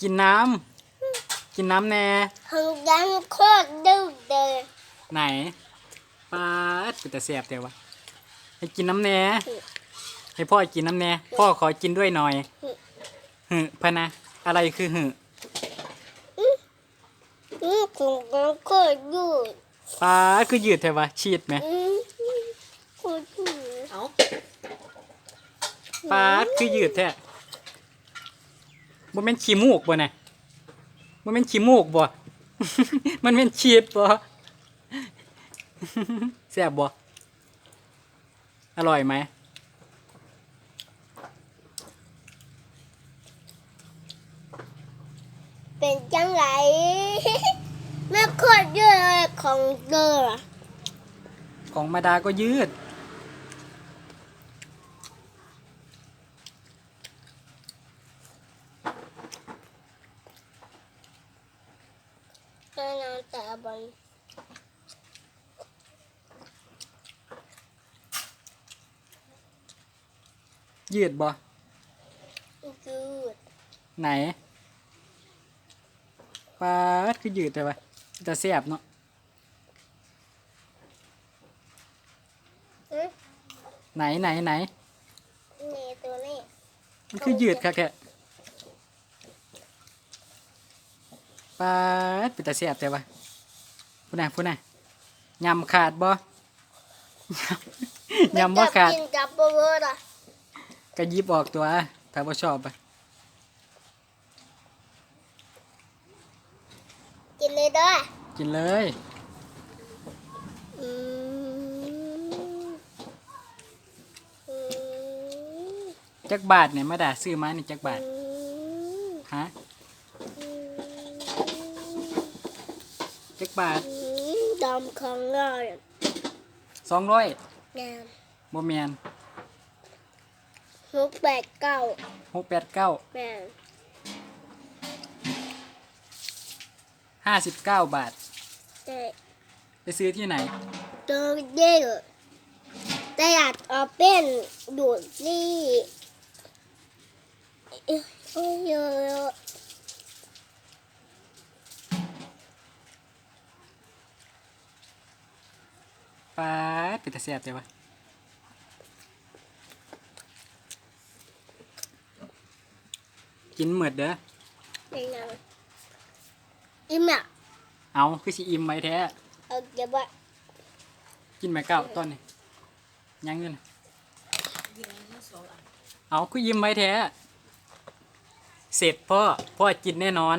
กินน้ำกินน้ำแน่หังยังโคตรดื้อเลยไหนปลาดเป็นแต่แสบเดียววะให้กินน้ำแน่ให้พ่อกินน้ำแน่พ่อขอกินด้วยหน่อยหือพะนะอะไรคือหืออืมของยังโคตรดื้อปลาดคือยืดแถวะชีดไหมอืมโคตรดื้อเอาปลาดคือยืดแท้ บ่แม่นขี้มูกบ่น่ะบ่แม่นขี้มูกบ่ มันเป็นชีดบ่ แซ่บบ่ อร่อยไหม เป็นจังไรแม่โคตรดื้อเลยของเดื้อของมาดาก็ยืด แม่นอนแต่บน ยืดบ่ยืดไหนปลาดคือยืดแต่ว่าจะแซ่บเนาะอืมไหนไหนไหนนี่ตัวนี้มันคือยืดค่ะแกปลาดเป็นตาแซ่บแต่ว่าพูดน่ะพูดน่ะยำขาดบ่ยำบ่ขาดกินกับเบอร์อะ ก็หยิบออกตัวถ้าบ่ชอบอะกินเลยเด้อกินเลย อืมอืมจักบาทเนี่ยมาด่าซื้อมานี่จักบาทอืมฮะอืมจักบาทอืมดำของเราสองร้อยแนวบ่แมน หกแปดเก้าหกแปดเก้าแม่นห้าสิบเก้าบาท แต่ไปซื้อที่ไหนตัวเด็กแต่อยากเอาเป็นดูดนี่เอ้ยโอ้ยเยอะปาดเป็นตาแซ่บแต่ว่า กินเหมือดเด้อเป็นยังอิ่มอะเอาคือสิอิ่มไว้แท้เอาเก็บไว้กินไหมเก้าต้นนี่ยังอยู่นะเอาคือยิ้มไว้แท้เสร็จพ่อพ่อกินแน่นอน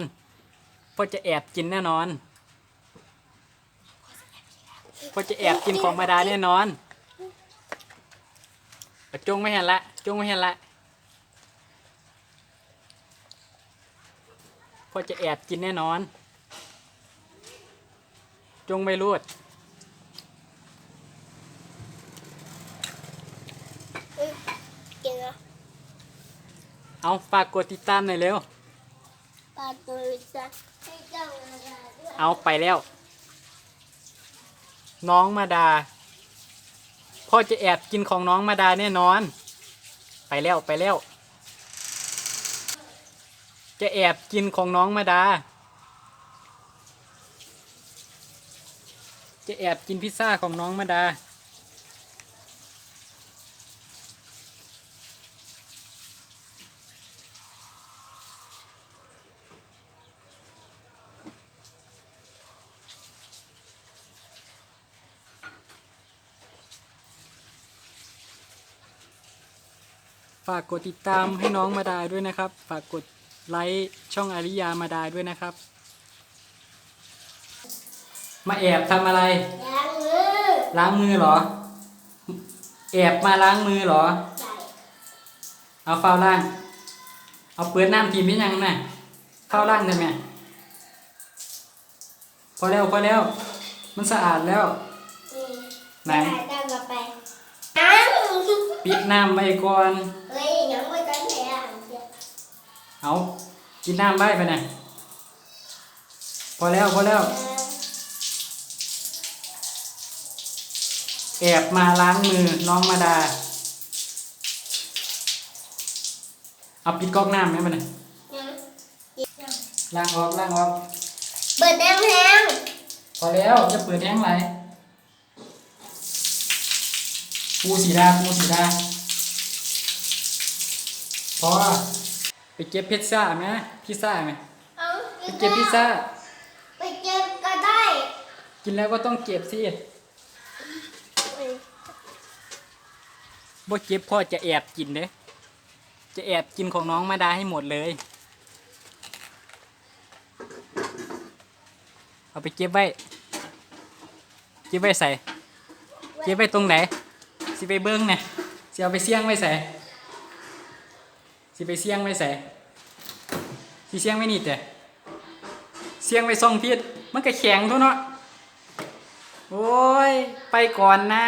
พ่อจะแอบกินแน่นอนพ่อจะแอบกินของมาดาแน่นอนเอาจงไม่เห็นละจงไม่เห็นละ พ่อจะแอบกินแน่นอน จงไม่รูดกินแล้วเอาฝากกดติดตามหน่อยเร็ว ปลาตัวจะให้เจ้ามาได้ด้วยเอาไปแล้ว น้องมาดา พ่อจะแอบกินของน้องมาดาแน่นอน ไปแล้วไปแล้ว จะแอบกินของน้องมาดา จะแอบกินพิซซ่าของน้องมาดา ฝากกดติดตามให้น้องมาดาด้วยนะครับ ฝากกด ไลค์ช่องอาริยามาดาด้วยนะครับ มาแอบทำอะไร ล้างมือล้างมือเหรอ แอบมาล้างมือเหรอ ใส่เอาเฝ้าล่าง เอาเปิดน้ำทีมพี่ยังน่ะเฝ้าล่างได้ไหมพอแล้วพอแล้ว มันสะอาดแล้ว นี่ไหน ใส่กันกับไปน้ำปิดน้ำไว้ก่อน เฮ้ยยังไม่ตั้งแต่อ่านเสียเอา กินน้ำไว้ไปนะพอแล้ว พอแล้ว แอบมาล้างมือน้องมาดา เอาปิดก๊อกน้ำไหมมันนะยังล้างออกล้างออก เปิดแห้งแห้งพอแล้วจะเปิดแห้งไรปูสีดาปูสีดาพอ ไปเก็บพิซซ่าไหมพิซซ่าไหมเอาไปเก็บพิซซ่า ไปเก็บก็ได้กินแล้วก็ต้องเก็บสิบ่เก็บพ่อจะแอบกินเด้จะแอบกินของน้องมาดาให้หมดเลย เอาไปเก็บไว้ เก็บไว้ใส่ เก็บไว้ตรงไหน สิไปเบิ้งเนี่ยสิเอาไปเสี่ยงไว้ใส่ สิไปเสี่ยงไปใส่สิเสี่ยงไม่นี่แต่เสี่ยงไปซ่องทิศมันก็แข็งเท่าเนาะโอ้ย ไปก่อนนะ